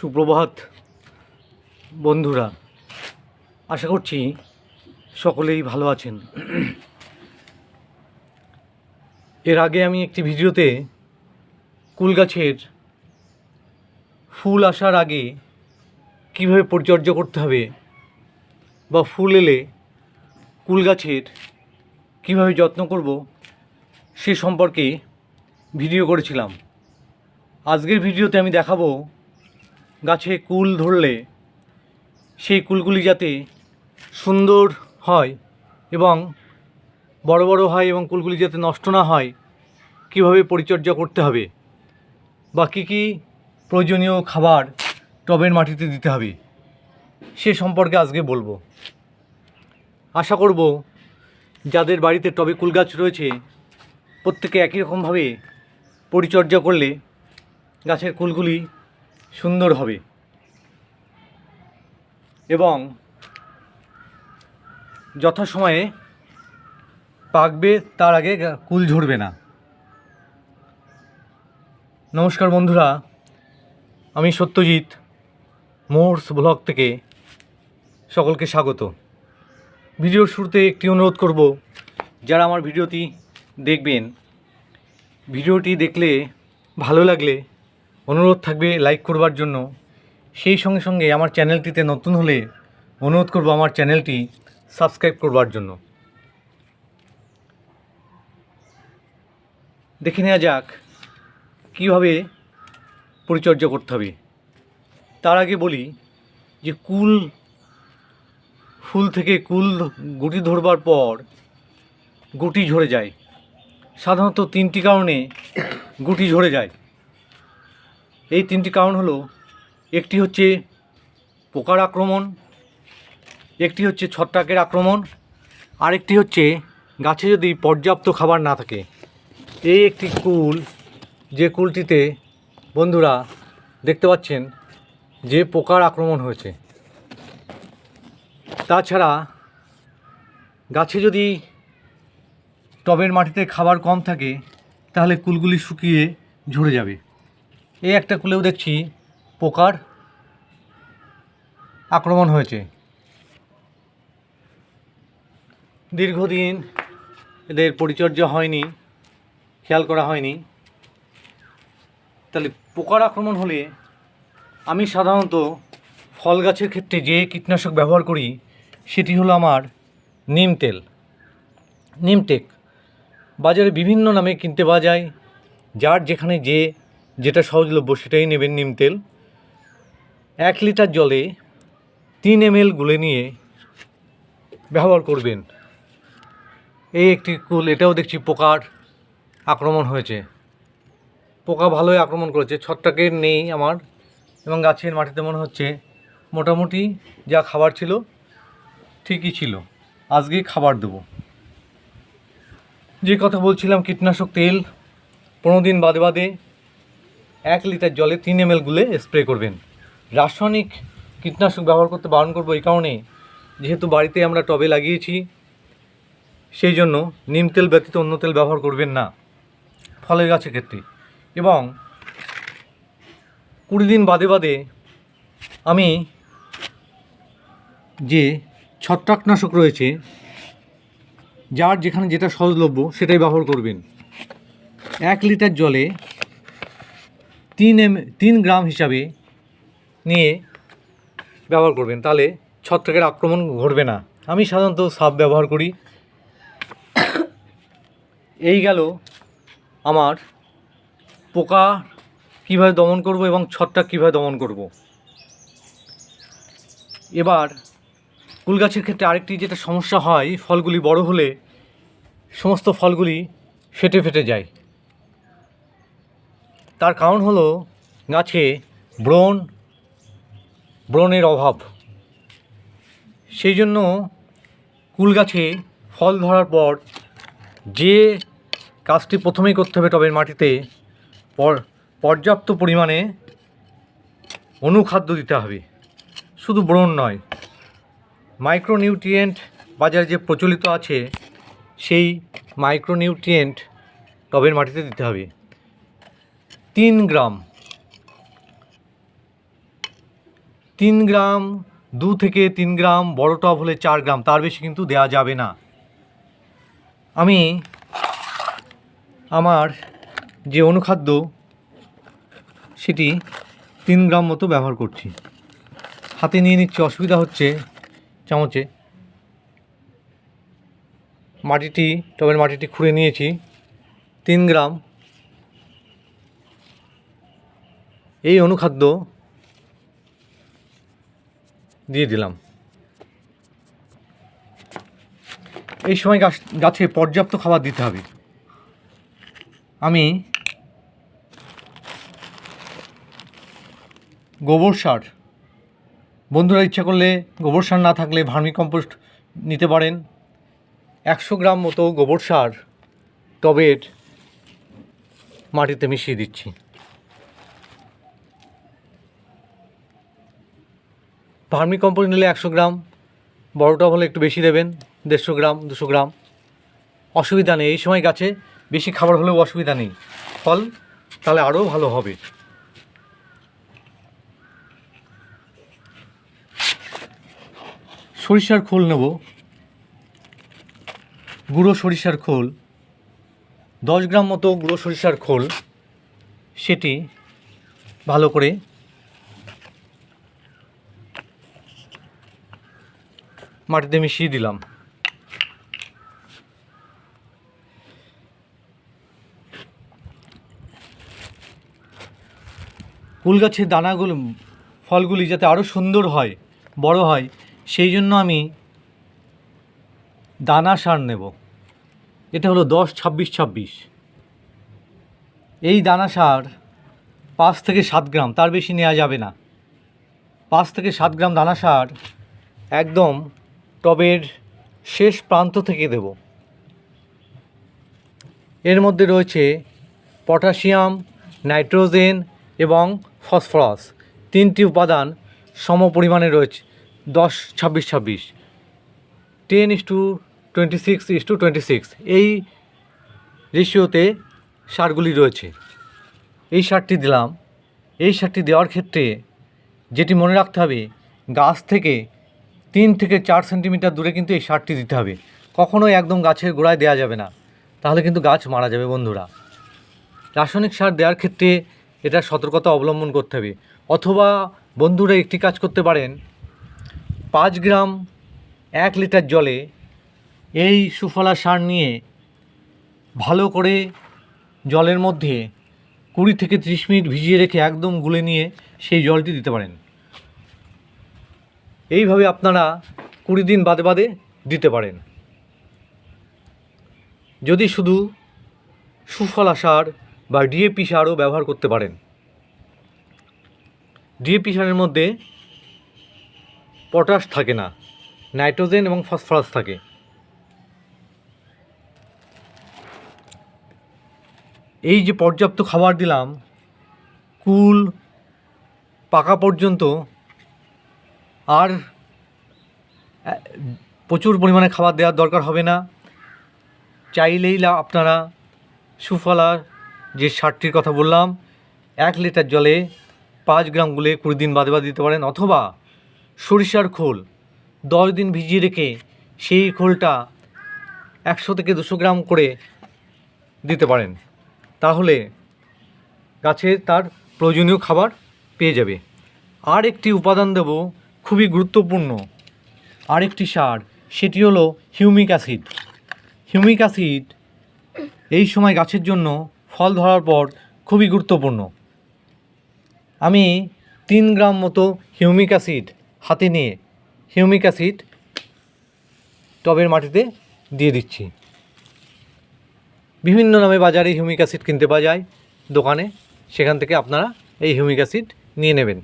সুপ্রভাত, বন্ধুরা। আশা করছি সকলেই ভালো আছেন। এর আগে আমি একটি ভিডিওতে কুল গাছের ফুল আসার আগে কীভাবে পরিচর্যা করতে হবে বা ফুল এলে কুল গাছের কীভাবে যত্ন করব সে সম্পর্কে ভিডিও করেছিলাম। আজকের ভিডিওতে আমি দেখাবো গাছে কুল ধরলে সেই কুলগুলি যাতে সুন্দর হয় এবং বড় বড় হয় এবং কুলগুলি যাতে নষ্ট না হয়, কীভাবে পরিচর্যা করতে হবে বা কী কী প্রয়োজনীয় খাবার টবের মাটিতে দিতে হবে, সে সম্পর্কে আজকে বলব। আশা করব যাদের বাড়িতে টবে কুল গাছ রয়েছে, প্রত্যেকে একই রকমভাবে পরিচর্যা করলে গাছের কুলগুলি সুন্দর হবে। এবং যথাসময়ে পাকবে, তার আগে কুল ঝরবে না। নমস্কার বন্ধুরা, আমি সত্যজিৎ, মোর্স ব্লগ থেকে সকলকে স্বাগত। ভিডিওর শুরুতে একটি অনুরোধ করব, যারা আমার ভিডিওটি দেখবেন, ভিডিওটি দেখলে ভালো লাগলে অনুরোধ থাকবে লাইক করবার জন্য। সেই সঙ্গে সঙ্গে আমার চ্যানেলটিতে নতুন হলে অনুরোধ করব আমার চ্যানেলটি সাবস্ক্রাইব করবার জন্য। দেখে নেওয়া যাক কীভাবে পরিচর্যা করতে হবে। তার আগে বলি যে কুল, ফুল থেকে কুল গুটি ধরবার পর গুটি ঝরে যায়। সাধারণত তিনটি কারণে গুটি ঝরে যায়। এই তিনটি কারণ হলো, একটি হচ্ছে পোকার আক্রমণ, একটি হচ্ছে ছত্রাকের আক্রমণ, আরেকটি হচ্ছে গাছে যদি পর্যাপ্ত খাবার না থাকে। এই একটি কুল, যে কুলটিতে বন্ধুরা দেখতে পাচ্ছেন যে পোকার আক্রমণ হয়েছে। তাছাড়া গাছে যদি টবের মাটিতে খাবার কম থাকে, তাহলে কুলগুলি শুকিয়ে ঝরে যাবে। এই একটা কুলেও দেখছি, পোকার আক্রমণ হয়েছে। দীর্ঘদিন এদের পরিচর্যা হয়নি, খেয়াল করা হয়নি। তাহলে পোকার আক্রমণ হলে আমি সাধারণত ফল গাছের ক্ষেত্রে যে কীটনাশক ব্যবহার করি, সেটি হলো আমার নিম তেল। নিমটেক বাজারে বিভিন্ন নামে কিনতে পাওয়া যায়, যার যেখানে যে যেটা সহজলভ্য সেটাই নেবেন নিম তেল। এক লিটার জলে তিন এম গুলে নিয়ে ব্যবহার করবেন। এই একটি কুল, এটাও দেখছি পোকার আক্রমণ হয়েছে। পোকা ভালোই আক্রমণ করেছে ছত্রাকের নেই আমার এবং গাছের মাটিতে মনে হচ্ছে মোটামুটি যা খাবার ছিল ঠিকই ছিল। আজকে খাবার দেবো। যে কথা বলছিলাম, কীটনাশক তেল, পনেরো দিন বাদে বাদে এক লিটার জলে তিন এম এল গুলে স্প্রে করবেন। রাসায়নিক কীটনাশক ব্যবহার করতে বারণ করব এই কারণে। যেহেতু বাড়িতে আমরা টবে লাগিয়েছি, সেই জন্য নিম তেল ব্যতীত অন্য তেল ব্যবহার করবেন না, ফলের গাছের ক্ষেত্রে। এবং কুড়ি দিন বাদে বাদে আমি যে ছত্রাকনাশক রয়েছে, যার যেখানে যেটা সহজলভ্য সেটাই ব্যবহার করবেন। এক লিটার জলে তিন এম, তিন গ্রাম হিসাবে নিয়ে ব্যবহার করবেন। তাহলে ছত্রাকের আক্রমণ ঘটবে না। আমি সাধারণত সাপ ব্যবহার করি। এই গেল আমার পোকা কীভাবে দমন করব এবং ছত্রাক কীভাবে দমন করব। এবার কুল গাছের ক্ষেত্রে আরেকটি যেটা সমস্যা হয়, ফলগুলি বড় হলে সমস্ত ফলগুলি ফেটে ফেটে যায়। তার কারণ হলো গাছে ব্রণ, ব্রণের অভাব। সেই জন্য কুল গাছে ফল ধরার পর যে কাজটি প্রথমেই করতে হবে টবের মাটিতে, পর- পর্যাপ্ত পরিমাণে অনুখাদ্য দিতে হবে। শুধু ব্রণ নয়, মাইক্রোনিউট্রিয়েন্ট বাজারে যে প্রচলিত আছে, সেই মাইক্রোনিউট্রিয়েন্ট টবের মাটিতে দিতে হবে। তিন গ্রাম। তিন গ্রাম, দু থেকে তিন গ্রাম, বড় টব হলে চার গ্রাম, তার বেশি কিন্তু দেওয়া যাবে না। আমি আমার যে অনুখাদ্য, সেটি তিন গ্রাম মতো ব্যবহার করছি। হাতে নিয়ে নিচ্ছি, অসুবিধা হচ্ছে চামচে। মাটিটি, টবের মাটিটি খুঁড়ে নিয়েছি। তিন গ্রাম এই অনুখাদ্য দিয়ে দিলাম। এই সময় গাছ, গাছে পর্যাপ্ত খাবার দিতে হবে। আমি গোবর সার। বন্ধুরা, ইচ্ছা করলে গোবর সার না থাকলে ভার্মি কম্পোস্ট নিতে পারেন। একশো গ্রাম মতো গোবর সার টবের মাটিতে মিশিয়ে দিচ্ছি। ভার্মি কম্পোস্ট নিলে একশো গ্রাম বড়টা হলে একটু বেশি দেবেন, দেড়শো গ্রাম, দুশো গ্রাম। অসুবিধা নেই, এই সময় গাছে বেশি খাবার হলেও অসুবিধা নেই। ফল তাহলে আরও ভালো হবে। সরিষার খোল নেব। গুঁড়ো সরিষার খোল, দশ গ্রাম মতো গুঁড়ো সরিষার খোল, সেটি ভালো করে মাটিতে মিশিয়ে দিলাম। ফুল গাছের দানাগুলো, ফলগুলি যাতে আরও সুন্দর হয়, বড় হয়, সেই জন্য আমি দানা সার নেব। এটা হলো দশ, ছাব্বিশ ছাব্বিশ। এই দানা সার পাঁচ থেকে সাত গ্রাম, তার বেশি নেওয়া যাবে না। পাঁচ থেকে সাত গ্রাম দানা সার একদম টবের শেষ প্রান্ত থেকে দেব। এর মধ্যে রয়েছে পটাশিয়াম, নাইট্রোজেন এবং ফসফরাস। তিনটি উপাদান সম পরিমাণে রয়েছে, দশ, ছাব্বিশ ছাব্বিশ। Ten is to twenty six is to twenty six. এই রেশিওতে সারগুলি রয়েছে। এই সারটি দিলাম। এই সারটি দেওয়ার ক্ষেত্রে যেটি মনে রাখতে হবে, গাছ থেকে তিন থেকে চার সেন্টিমিটার দূরে কিন্তু এই সারটি দিতে হবে। কখনোই একদম গাছের গোড়ায় দেওয়া যাবে না। তাহলে কিন্তু গাছ মারা যাবে বন্ধুরা। রাসায়নিক সার দেওয়ার ক্ষেত্রে এটা সতর্কতা অবলম্বন করতে হবে। অথবা বন্ধুরা একটি কাজ করতে পারেন। পাঁচ গ্রাম এক লিটার জলে এই সুফলা সার নিয়ে ভালো করে জলের মধ্যে কুড়ি থেকে ত্রিশ মিনিট ভিজিয়ে রেখে একদম গুলে নিয়ে সেই জলটি দিতে পারেন। এইভাবে আপনারা কুড়ি দিন বাদে বাদে দিতে পারেন। যদি শুধু সুফলা সার বা ডিএপি সারও ব্যবহার করতে পারেন। ডিএপি সারের মধ্যে পটাশ থাকে না, নাইট্রোজেন এবং ফসফরাস থাকে। এই যে পর্যাপ্ত খাবার দিলাম, কুল পাকা পর্যন্ত আর প্রচুর পরিমাণে খাবার দেওয়ার দরকার হবে না। চাইলেই আপনারা সুফলার যে সারটির কথা বললাম, এক লিটার জলে পাঁচ গ্রাম গুলে কুড়ি দিন বাদে বাদে দিতে পারেন, অথবা সরিষার খোল দশ দিন ভিজিয়ে রেখে সেই খোলটা একশো থেকে দুশো গ্রাম করে দিতে পারেন। তাহলে গাছে তার প্রয়োজনীয় খাবার পেয়ে যাবে। আর একটি উপাদান দেব খুবই গুরুত্বপূর্ণ। আরেকটি সার, সেটি হলো হিউমিক অ্যাসিড। হিউমিক অ্যাসিড এই সময় গাছের জন্য ফল ধরার পর খুবই গুরুত্বপূর্ণ। আমি তিন গ্রাম মতো হিউমিক অ্যাসিড হাতে নিয়ে হিউমিক অ্যাসিড টবের মাটিতে দিয়ে দিচ্ছি। বিভিন্ন নামে বাজারে হিউমিক অ্যাসিড কিনতে পাওয়া যায়। দোকানে সেখান থেকে আপনারা এই হিউমিক অ্যাসিড নিয়ে নেবেন।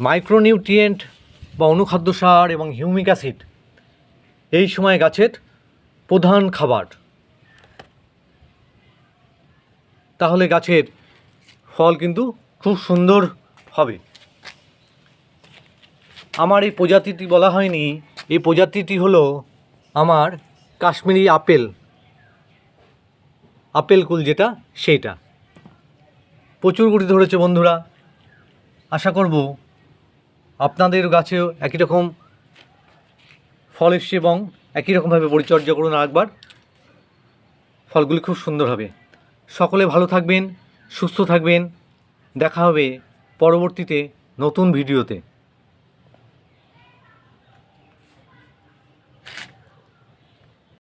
মাইক্রোনিউট্রিয়েন্ট বা অনুখাদ্য সার এবং হিউমিক অ্যাসিড। এই সময় গাছের প্রধান খাবার। তাহলে গাছের ফল কিন্তু খুব সুন্দর হবে। আমার এই প্রজাতিটি বলা হয়নি। এই প্রজাতিটি হলো আমার কাশ্মীরি আপেল। আপেল কুল যেটা, সেইটা। প্রচুর গুটি ধরেছে বন্ধুরা। আশা করব আপনাদের গাছেও একই রকম ফল এসছে এবং একই রকমভাবে পরিচর্যা করুন আরেকবার। ফলগুলি খুব সুন্দর হবে। সকলে ভালো থাকবেন, সুস্থ থাকবেন। দেখা হবে পরবর্তীতে নতুন ভিডিওতে।